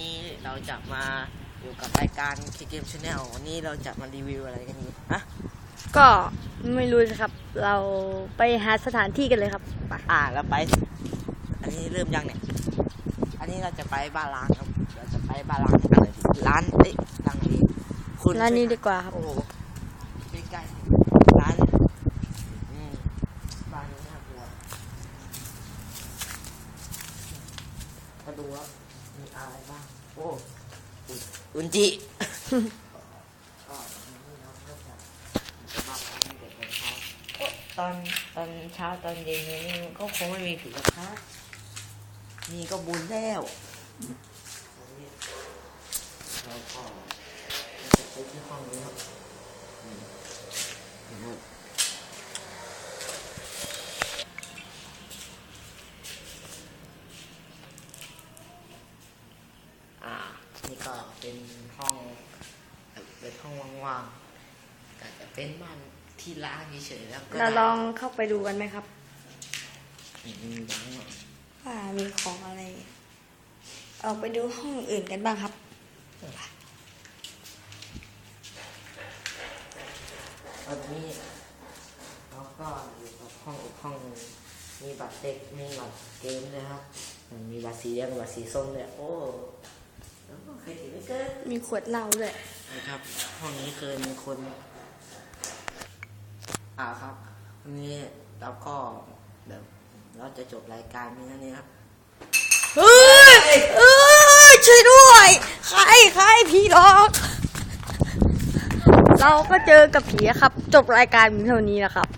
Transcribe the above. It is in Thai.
นี้เราจะมาอยู่กับรายการ K Game Channel วันนี้เราจะมารีวิวอะไรกันดีฮะก็ไม่รู้สิครับ เราไปหาสถานที่กันเลยครับไปอ่าเราไป อันนี้เริ่มยังเนี่ย อันนี้เราจะไปบ้านล้างครับ เราจะไปบ้านล้างอะไรดีร้านเอ้ยร้านไหนดีคุณร้านนี้ดีกว่าครับโอ้โหใกล้ๆร้านอืมบ้านนี้น่ากลัวมาดูว่า มีอะไรบ้าง โอ้อุนอุนจิก็นี่เราก็จะจะมาทำเด็กตอนเช้าโอ้ตอนตอนเช้าตอนเย็นนี่ก็คงไม่มีผีหรอกครับนี่ก็บุญแล้วอันนี้เราก็จะไปที่ห้องนี้ครับอืมอืมอ่า นี่ก็เป็นห้องเป็นห้องว่างๆแต่จะเป็นบ้านที่ล้างเฉยๆแล้วก็เราลองเข้าไปดูกันไหมครับอืมล้างอะว่ามีของอะไรเอาไปดูห้องอื่นกันบ้างครับตอนนี้เราก็อยู่กับห้องอีกห้องหนึงมีบัตรเด็กมีบัตรเกมเลยครับ มีบัตรสีแดงบัตรสีส้มเลยโอ้ แล้วก็ใครถือไม่เกินมีขวดเหล้าด้วยนะครับ ห้องนี้เคยมีคนอ่าครับวันนี้เราก็แบบเราจะจบรายการนี้นะนี้ครับเฮ้ยเอ้ยช่วยด้วย ใครใครผีหลอก เราก็เจอกับผีอะครับ จบรายการเพียงเท่านี้นะครับ